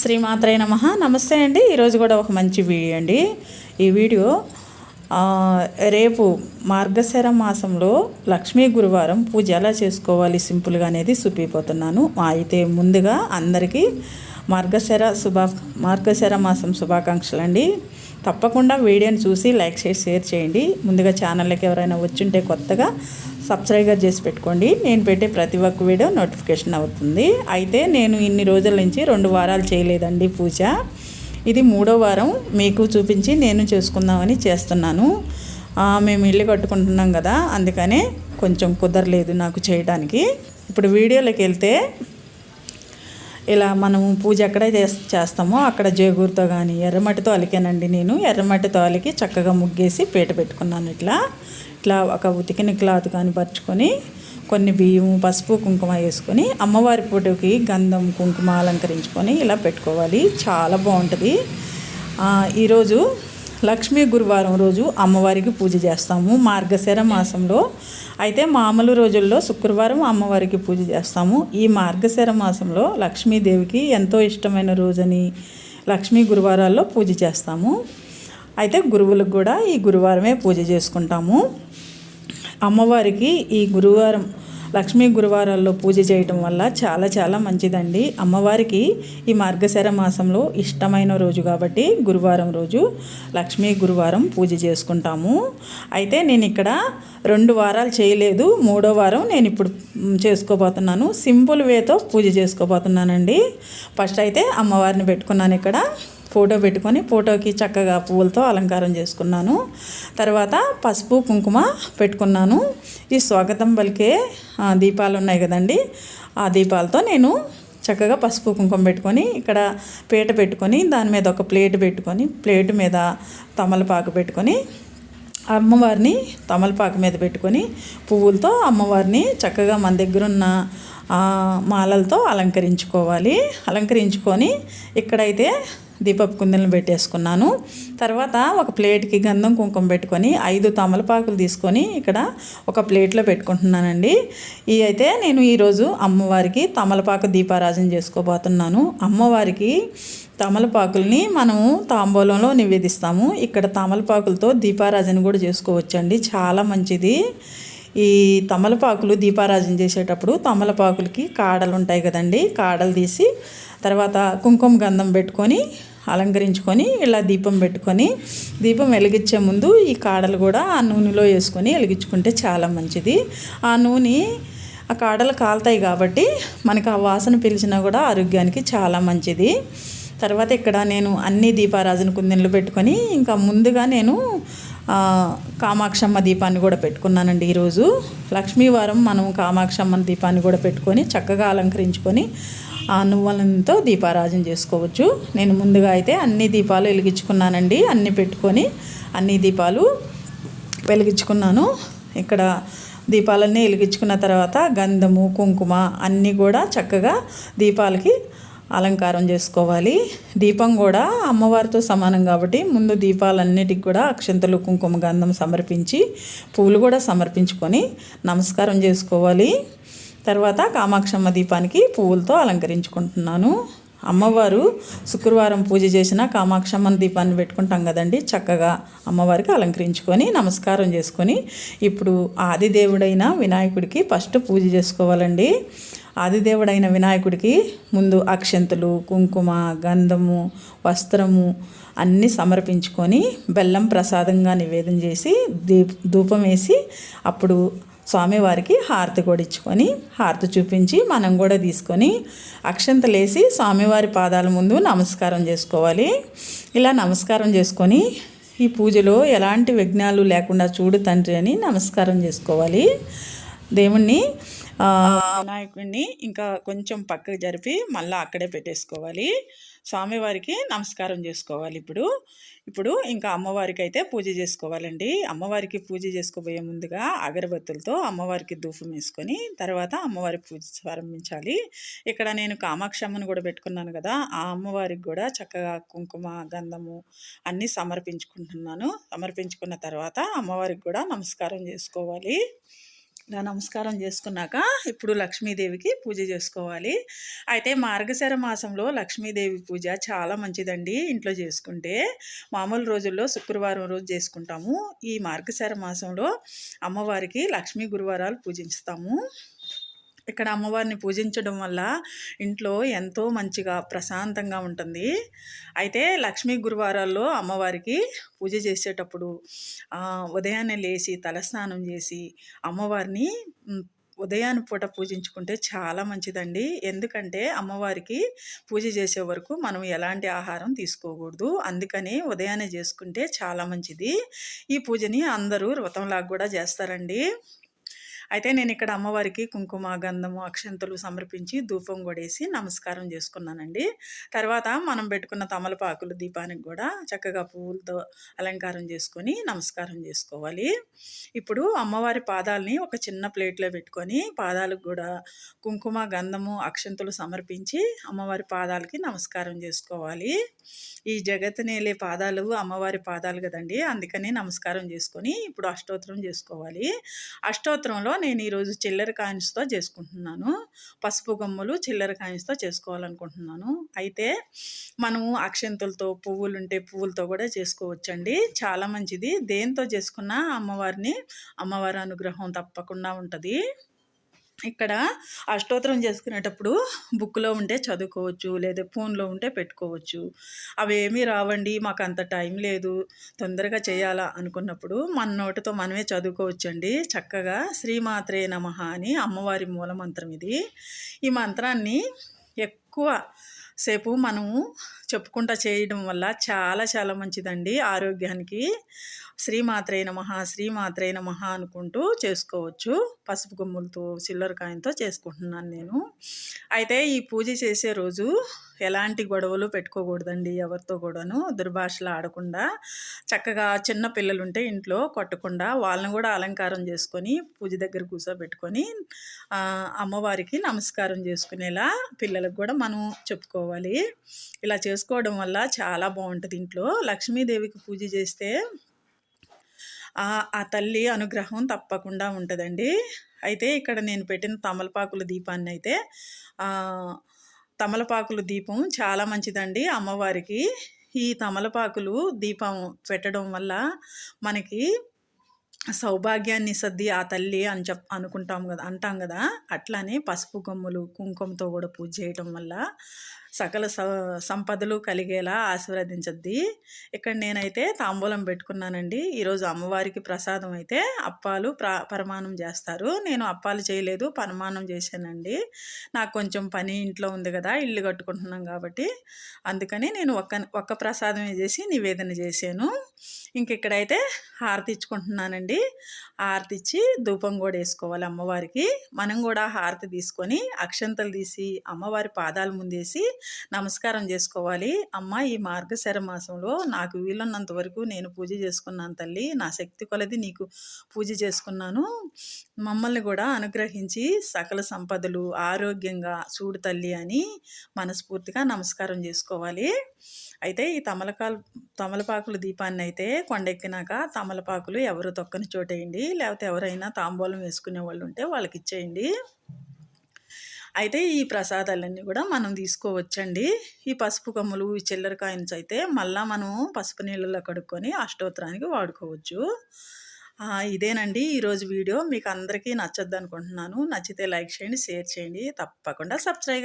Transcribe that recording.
శ్రీమాత్రే నమ. నమస్తే అండి. ఈరోజు కూడా ఒక మంచి వీడియో అండి. ఈ వీడియో రేపు మార్గశర మాసంలో లక్ష్మీ గురువారం పూజ ఎలా చేసుకోవాలి సింపుల్గా అనేది చూపిపోతున్నాను. అయితే ముందుగా అందరికీ మార్గశర శుభా మార్గశర మాసం శుభాకాంక్షలు అండి. తప్పకుండా వీడియోని చూసి లైక్ చేసి షేర్ చేయండి. ముందుగా ఛానల్కి ఎవరైనా వచ్చుంటే కొత్తగా సబ్స్క్రైబర్ చేసి పెట్టుకోండి. నేను పెట్టే ప్రతి ఒక్క వీడియో నోటిఫికేషన్ అవుతుంది. అయితే నేను ఇన్ని రోజుల నుంచి రెండు వారాలు చేయలేదండి పూజ. ఇది మూడో వారం మీకు చూపించి నేను చేసుకుందామని చేస్తున్నాను. మేము ఇల్లు కట్టుకుంటున్నాం కదా అందుకనే కొంచెం కుదరలేదు నాకు చేయడానికి ఇప్పుడు వీడియోలోకి వెళ్తే ఇలా మనము పూజ ఎక్కడ చేస్తామో అక్కడ జేగూరుతో కానీ ఎర్రమట్టితో అలికానండి నేను. ఎర్రమట్టితో అలికి చక్కగా ముగ్గేసి పీట పెట్టుకున్నాను ఇట్లా. ఇట్లా ఒక ఉతికిన క్లాత్ కానీ పరుచుకొని కొన్ని బియ్యం పసుపు కుంకుమ వేసుకొని అమ్మవారి ఫోటోకి గంధం కుంకుమ అలంకరించుకొని ఇలా పెట్టుకోవాలి. చాలా బాగుంటుంది. ఈరోజు లక్ష్మీ గురువారం రోజు అమ్మవారికి పూజ చేస్తాము. మార్గశిర మాసంలో అయితే మామూలు రోజుల్లో శుక్రవారం అమ్మవారికి పూజ చేస్తాము. ఈ మార్గశిర మాసంలో లక్ష్మీదేవికి ఎంతో ఇష్టమైన రోజని లక్ష్మీ గురువారాల్లో పూజ చేస్తాము. అయితే గురువులకు కూడా ఈ గురువారమే పూజ చేసుకుంటాము. అమ్మవారికి ఈ గురువారం లక్ష్మీ గురువారాల్లో పూజ చేయటం వల్ల చాలా చాలా మంచిదండి. అమ్మవారికి ఈ మార్గశర మాసంలో ఇష్టమైన రోజు కాబట్టి గురువారం రోజు లక్ష్మీ గురువారం పూజ చేసుకుంటాము. అయితే నేను ఇక్కడ రెండు వారాలు చేయలేదు. మూడో వారం నేను ఇప్పుడు చేసుకోబోతున్నాను. సింపుల్ వేతో పూజ చేసుకోబోతున్నానండి. ఫస్ట్ అయితే అమ్మవారిని పెట్టుకున్నాను ఇక్కడ. ఫోటో పెట్టుకొని ఫోటోకి చక్కగా పువ్వులతో అలంకారం చేసుకున్నాను. తర్వాత పసుపు కుంకుమ పెట్టుకున్నాను. ఈ స్వాగతం పలికే దీపాలు ఉన్నాయి కదండి. ఆ దీపాలతో నేను చక్కగా పసుపు కుంకుమ పెట్టుకొని ఇక్కడ పీట పెట్టుకొని దాని మీద ఒక ప్లేట్ పెట్టుకొని ప్లేట్ మీద తమలపాకు పెట్టుకొని అమ్మవారిని తమలపాకు మీద పెట్టుకొని పువ్వులతో అమ్మవారిని చక్కగా మన దగ్గర ఉన్న మాలలతో అలంకరించుకోవాలి. అలంకరించుకొని ఇక్కడైతే దీపపు కుందలను పెట్టేసుకున్నాను. తర్వాత ఒక ప్లేట్కి గంధం కుంకుమ పెట్టుకొని ఐదు తమలపాకులు తీసుకొని ఇక్కడ ఒక ప్లేట్లో పెట్టుకుంటున్నానండి. ఈ అయితే నేను ఈరోజు అమ్మవారికి తమలపాకు దీపారాజన చేసుకోబోతున్నాను. అమ్మవారికి తమలపాకుల్ని మనము తాంబూలంలో నివేదిస్తాము. ఇక్కడ తమలపాకులతో దీపారాజన కూడా చేసుకోవచ్చండి. చాలా మంచిది. ఈ తమలపాకులు దీపారాజన చేసేటప్పుడు తమలపాకులకి కాడలు ఉంటాయి కదండి కాడలు తీసి తర్వాత కుంకుమ గంధం పెట్టుకొని అలంకరించుకొని ఇలా దీపం పెట్టుకొని దీపం వెలిగించే ముందు ఈ కాడలు కూడా ఆ నూనెలో వేసుకొని వెలిగించుకుంటే చాలా మంచిది. ఆ నూనె ఆ కాడలు కాలుతాయి కాబట్టి మనకు ఆ వాసన పిలిచినా కూడా ఆరోగ్యానికి చాలా మంచిది. తర్వాత ఇక్కడ నేను అన్ని దీపారాజన కుందెన్లు పెట్టుకొని ఇంకా ముందుగా నేను కామాక్షమ్మ దీపాన్ని కూడా పెట్టుకున్నానండి ఈరోజు. లక్ష్మీవారం మనం కామాక్షమ్మ దీపాన్ని కూడా పెట్టుకొని చక్కగా అలంకరించుకొని ఆ నువ్వులతో దీపారాజన చేసుకోవచ్చు. నేను ముందుగా అయితే అన్ని దీపాలు వెలిగించుకున్నానండి. అన్ని పెట్టుకొని అన్ని దీపాలు వెలిగించుకున్నాను. ఇక్కడ దీపాలన్నీ వెలిగించుకున్న తర్వాత గంధము కుంకుమ అన్నీ కూడా చక్కగా దీపాలకి అలంకారం చేసుకోవాలి. దీపం కూడా అమ్మవారితో సమానం కాబట్టి ముందు దీపాలన్నిటికి కూడా అక్షంతలు కుంకుమ గంధం సమర్పించి పూలు కూడా సమర్పించుకొని నమస్కారం చేసుకోవాలి. తర్వాత కామాక్షమ్మ దీపానికి పువ్వులతో అలంకరించుకుంటున్నాను. అమ్మవారు శుక్రవారం పూజ చేసిన కామాక్షమ్మ దీపాన్ని పెట్టుకుంటాం కదండి. చక్కగా అమ్మవారికి అలంకరించుకొని నమస్కారం చేసుకొని ఇప్పుడు ఆదిదేవుడైన వినాయకుడికి ఫస్ట్ పూజ చేసుకోవాలండి. ఆదిదేవుడైన వినాయకుడికి ముందు అక్షంతులు కుంకుమ గంధము వస్త్రము అన్నీ సమర్పించుకొని బెల్లం ప్రసాదంగా నివేదన చేసి దీప్ ధూపం వేసి అప్పుడు స్వామివారికి హారతి కూడా ఇచ్చుకొని హారతి చూపించి మనం కూడా తీసుకొని అక్షంతలేసి స్వామివారి పాదాల ముందు నమస్కారం చేసుకోవాలి. ఇలా నమస్కారం చేసుకొని ఈ పూజలో ఎలాంటి విఘ్నాలు లేకుండా చూడు తండ్రి అని నమస్కారం చేసుకోవాలి. దేవుణ్ణి వినాయకుడిని ఇంకా కొంచెం పక్కకు జరిపి మళ్ళీ అక్కడే పెట్టేసుకోవాలి. స్వామివారికి నమస్కారం చేసుకోవాలి ఇప్పుడు. ఇప్పుడు ఇంకా అమ్మవారికి అయితే పూజ చేసుకోవాలండి. అమ్మవారికి పూజ చేసుకోబోయే ముందుగా అగరబత్తులతో అమ్మవారికి ధూపం వేసుకొని తర్వాత అమ్మవారి పూజ ప్రారంభించాలి. ఇక్కడ నేను కామాక్షమ్మను కూడా పెట్టుకున్నాను కదా ఆ అమ్మవారికి కూడా చక్కగా కుంకుమ గంధము అన్నీ సమర్పించుకుంటున్నాను. సమర్పించుకున్న తర్వాత అమ్మవారికి కూడా నమస్కారం చేసుకోవాలి. ఇలా నమస్కారం చేసుకున్నాక ఇప్పుడు లక్ష్మీదేవికి పూజ చేసుకోవాలి. అయితే మార్గశర మాసంలో లక్ష్మీదేవి పూజ చాలా మంచిదండి ఇంట్లో చేసుకుంటే. మామూలు రోజుల్లో శుక్రవారం రోజు చేసుకుంటాము. ఈ మార్గశర మాసంలో అమ్మవారికి లక్ష్మీ గురువారాలు పూజిస్తాము ఇక్కడ అమ్మవారిని పూజించడం వల్ల ఇంట్లో ఎంతో మంచిగా ప్రశాంతంగా ఉంటుంది. అయితే లక్ష్మీ గురువారాల్లో అమ్మవారికి పూజ చేసేటప్పుడు ఉదయాన్నే లేచి తలస్నానం చేసి అమ్మవారిని ఉదయాన్ని పూట పూజించుకుంటే చాలా మంచిదండి. ఎందుకంటే అమ్మవారికి పూజ చేసే వరకు మనం ఎలాంటి ఆహారం తీసుకోకూడదు. అందుకని ఉదయాన్నే చేసుకుంటే చాలా మంచిది. ఈ పూజని అందరూ వ్రతంలాగా కూడా చేస్తారండి. అయితే నేను ఇక్కడ అమ్మవారికి కుంకుమ గంధము అక్షంతలు సమర్పించి ధూపం కొడేసి నమస్కారం చేసుకున్నానండి. తర్వాత మనం పెట్టుకున్న తమలపాకులు దీపానికి కూడా చక్కగా పువ్వులతో అలంకారం చేసుకొని నమస్కారం చేసుకోవాలి. ఇప్పుడు అమ్మవారి పాదాలని ఒక చిన్న ప్లేట్లో పెట్టుకొని పాదాలకు కూడా కుంకుమ గంధము అక్షంతలు సమర్పించి అమ్మవారి పాదాలకి నమస్కారం చేసుకోవాలి. ఈ జగత్ నేలే పాదాలు అమ్మవారి పాదాలు కదండి అందుకని నమస్కారం చేసుకొని ఇప్పుడు అష్టోత్తరం చేసుకోవాలి. అష్టోత్తరంలో నేను ఈరోజు చిల్లర కాయిన్స్తో చేసుకుంటున్నాను. పసుపు గొమ్మలు చిల్లర కాయిన్స్తో చేసుకోవాలనుకుంటున్నాను. అయితే మనము అక్షంతులతో పువ్వులు ఉంటే పువ్వులతో కూడా చేసుకోవచ్చండి. చాలా మంచిది. దేంతో చేసుకున్నా అమ్మవారిని అమ్మవారి అనుగ్రహం తప్పకుండా ఉంటుంది. ఇక్కడ అష్టోత్తరం చేసుకునేటప్పుడు బుక్లో ఉంటే చదువుకోవచ్చు లేదా ఫోన్లో ఉంటే పెట్టుకోవచ్చు. అవేమీ రావండి మాకు అంత టైం లేదు తొందరగా చేయాలా అనుకున్నప్పుడు మన నోటితో మనమే చదువుకోవచ్చండి. చక్కగా శ్రీమాత్రే నమ అని అమ్మవారి మూల మంత్రం ఇది. ఈ మంత్రాన్ని ఎక్కువ సేపు మనము చెప్పుకుంటా చేయడం వల్ల చాలా చాలా మంచిదండి ఆరోగ్యానికి. శ్రీమాత్రే నమః శ్రీమాత్రే నమః అనుకుంటూ చేసుకోవచ్చు. పసుపు కొమ్ములతో చిల్లరకాయంతో చేసుకుంటున్నాను నేను. అయితే ఈ పూజ చేసే రోజు ఎలాంటి గొడవలు పెట్టుకోకూడదండి ఎవరితో కూడాను. దుర్భాషలు ఆడకుండా చక్కగా చిన్న పిల్లలు ఉంటే ఇంట్లో కొట్టకుండా వాళ్ళని కూడా అలంకారం చేసుకొని పూజ దగ్గర కూర్చోబెట్టుకొని అమ్మవారికి నమస్కారం చేసుకునేలా పిల్లలకు కూడా మనం చెప్పుకోవాలి. ఇలా చేసుకోవడం వల్ల చాలా బాగుంటుంది ఇంట్లో. లక్ష్మీదేవికి పూజ చేస్తే ఆ తల్లి అనుగ్రహం తప్పకుండా ఉంటుందండి. అయితే ఇక్కడ నేను పెట్టిన తమలపాకుల దీపాన్ని అయితే తమలపాకుల దీపం చాలా మంచిదండి అమ్మవారికి. ఈ తమలపాకులు దీపం పెట్టడం వల్ల మనకి సౌభాగ్యాన్ని సర్ది ఆ తల్లి అని చెప్ అనుకుంటాం కదా అంటాం కదా అట్లానే పసుపు కొమ్ములు కుంకుమతో కూడా పూజ చేయటం వల్ల సకల సంపదలు కలిగేలా ఆశీర్వదించద్ది. ఇక్కడ నేనైతే తాంబూలం పెట్టుకున్నానండి. ఈరోజు అమ్మవారికి ప్రసాదం అయితే అప్పాలు పరమాణం చేస్తారు. నేను అప్పాలు చేయలేదు పరమాణం చేశానండి. నాకు కొంచెం పని ఇంట్లో ఉంది కదా ఇల్లు కట్టుకుంటున్నాం కాబట్టి. అందుకని నేను ఒక్క ఒక్క ప్రసాదమే చేసి నివేదన చేశాను. ఇంక ఇక్కడైతే హారతి ఇచ్చుకుంటున్నానండి. హారతి ఇచ్చి ధూపం కూడా వేసుకోవాలి అమ్మవారికి. మనం కూడా హారతి తీసుకొని అక్షంతలు తీసి అమ్మవారి పాదాల ముందేసి నమస్కారం చేసుకోవాలి. అమ్మ ఈ మార్గశర మాసంలో నాకు వీలున్నంత వరకు నేను పూజ చేసుకున్నాను తల్లి. నా శక్తి కొలది నీకు పూజ చేసుకున్నాను. మమ్మల్ని కూడా అనుగ్రహించి సకల సంపదలు ఆరోగ్యంగా చూడు తల్లి అని మనస్ఫూర్తిగా నమస్కారం చేసుకోవాలి. అయితే ఈ తమలకాలు తమలపాకుల దీపాన్ని అయితే కొండెక్కినాక తమలపాకులు ఎవరు తొక్కని చోటేయండి. లేకపోతే ఎవరైనా తాంబూలం వేసుకునే వాళ్ళు ఉంటే వాళ్ళకి ఇచ్చేయండి. అయితే ఈ ప్రసాదాలన్నీ కూడా మనం తీసుకోవచ్చండి. ఈ పసుపు కమ్ములు ఈ చిల్లర కాయిన్స్ అయితే మళ్ళీ మనం పసుపు నీళ్ళలో కడుక్కొని అష్టోత్తరానికి వాడుకోవచ్చు. ఇదేనండి ఈరోజు వీడియో. మీకు అందరికీ నచ్చద్దు అనుకుంటున్నాను నచ్చితే లైక్ చేయండి షేర్ చేయండి. తప్పకుండా సబ్స్క్రైబ్